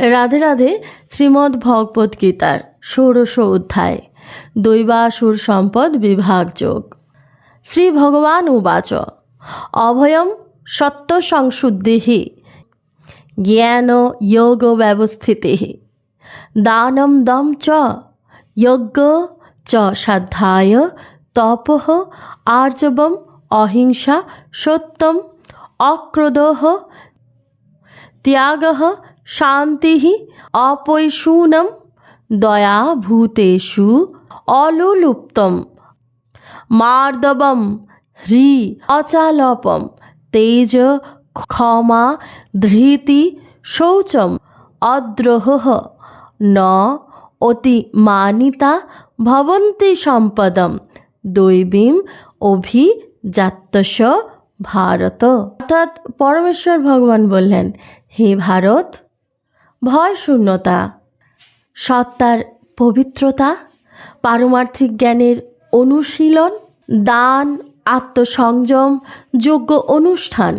রাধে রাধে শ্রীমদ্ ভগবত গীতার ষোড়শ অধ্যায়, দৈবাসুর সম্পদ বিভাগ যোগ। শ্রী ভগবান উবাচ, অভয়ম সত্য সংশুদ্ধি জ্ঞান যোগ ব্যবস্থিতি দানম দম চ যজ্ঞ চ সাধ্যায় তপ আর্জবম অহিংসা সত্যম অক্রোধ ত্যাগ শান্তি অপৈশূনম দয়া ভূতেষু অলুলুপ্তম। মার্দবম হ্রি অচালপম। তেজ ক্ষমা ধৃতি শৌচম। অদ্রোহ ন অতি মানিতা ভবন্তি সম্পদম। দৈবীম অভিজাত্যস ভারত। অর্থাৎ পরমেশ্বর ভগবান বললেন, হে ভারত ভয় শূন্যতা সত্তার পবিত্রতা, পারমার্থিক জ্ঞানের অনুশীলন, দান, আত্মসংযম, যোগ্য অনুষ্ঠান,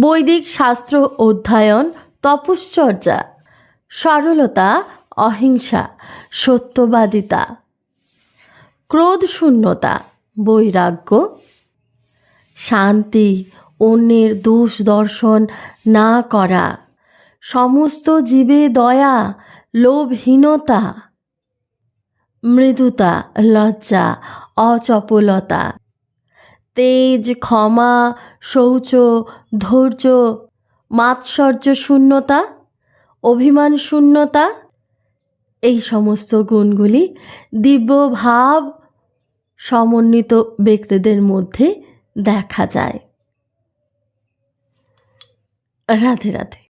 বৈদিক শাস্ত্র অধ্যয়ন, তপশ্চর্যা, সরলতা, অহিংসা, সত্যবাদিতা ক্রোধ শূন্যতা বৈরাগ্য, শান্তি, অন্যের দোষ দর্শন না করা। সমস্ত জীবে দয়া, লোভহীনতা, মৃদুতা, লজ্জা, অচপলতা, তেজ, ক্ষমা, শৌচ, ধৈর্য, মাৎসর্য শূন্যতা, অভিমান শূন্যতা, এই সমস্ত গুণগুলি দিব্য ভাব সমন্বিত ব্যক্তিদের মধ্যে দেখা যায়। রাধে রাধে।